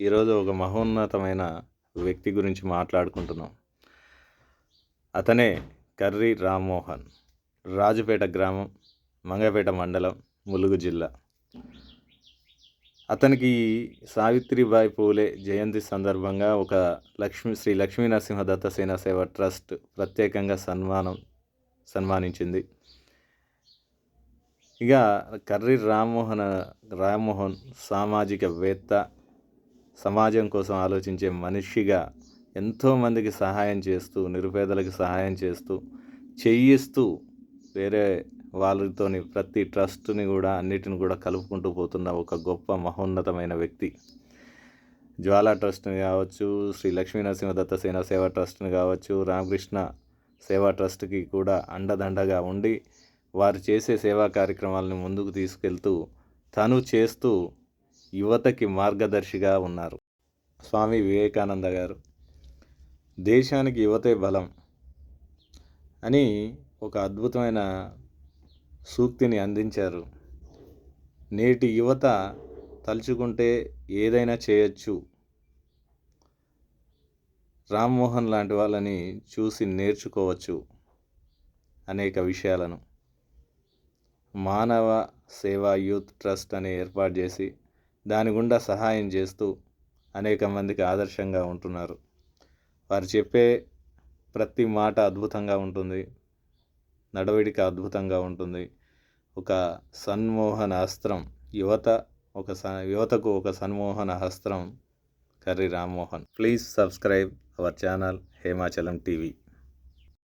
ఈరోజు ఒక మహోన్నతమైన వ్యక్తి గురించి మాట్లాడుకుంటున్నాం. అతనే కర్రీ రామ్మోహన్ రాజుపేట గ్రామం మంగపేట మండలం ములుగు జిల్లా. అతనికి సావిత్రిబాయి పూలే జయంతి సందర్భంగా ఒక లక్ష్మీ శ్రీ లక్ష్మీ నరసింహ దత్తసేన సేవ ట్రస్ట్ ప్రత్యేకంగా సన్మానం సన్మానించింది. ఇక కర్రీ రామ్మోహన్ రామ్మోహన్ సామాజికవేత్త సమాజం కోసం ఆలోచించే మనిషిగా ఎంతోమందికి సహాయం చేస్తూ నిరుపేదలకు సహాయం చేస్తూ చెయ్యిస్తూ వేరే వాళ్ళతోని ప్రతి ట్రస్ట్ని కూడా అన్నిటిని కూడా కలుపుకుంటూ పోతున్న ఒక గొప్ప మహోన్నతమైన వ్యక్తి. జ్వాలా ట్రస్ట్ని కావచ్చు శ్రీ లక్ష్మీ నరసింహదత్త సేన సేవా ట్రస్ట్ని కావచ్చు రామకృష్ణ సేవా ట్రస్ట్కి కూడా అండదండగా ఉండి వారు చేసే సేవా కార్యక్రమాలను ముందుకు తీసుకెళ్తూ తను చేస్తూ యువతకి మార్గదర్శిగా ఉన్నారు. స్వామి వివేకానంద గారు దేశానికి యువతే బలం అని ఒక అద్భుతమైన సూక్తిని అందించారు. నేటి యువత తలుచుకుంటే ఏదైనా చేయొచ్చు. రామ్మోహన్ లాంటి వాళ్ళని చూసి నేర్చుకోవచ్చు అనేక విషయాలను. మానవ సేవా యూత్ ట్రస్ట్ అని ఏర్పాటు చేసి దాని గుండా సహాయం చేస్తూ అనేక మందికి ఆదర్శంగా ఉంటున్నారు. వారు చెప్పే ప్రతి మాట అద్భుతంగా ఉంటుంది. నడవడిక అద్భుతంగా ఉంటుంది. ఒక సన్మోహన అస్త్రం యువత ఒక స యువతకు ఒక సన్మోహన హస్త్రం Karri Rammohan. Please subscribe our channel Hemachalam TV.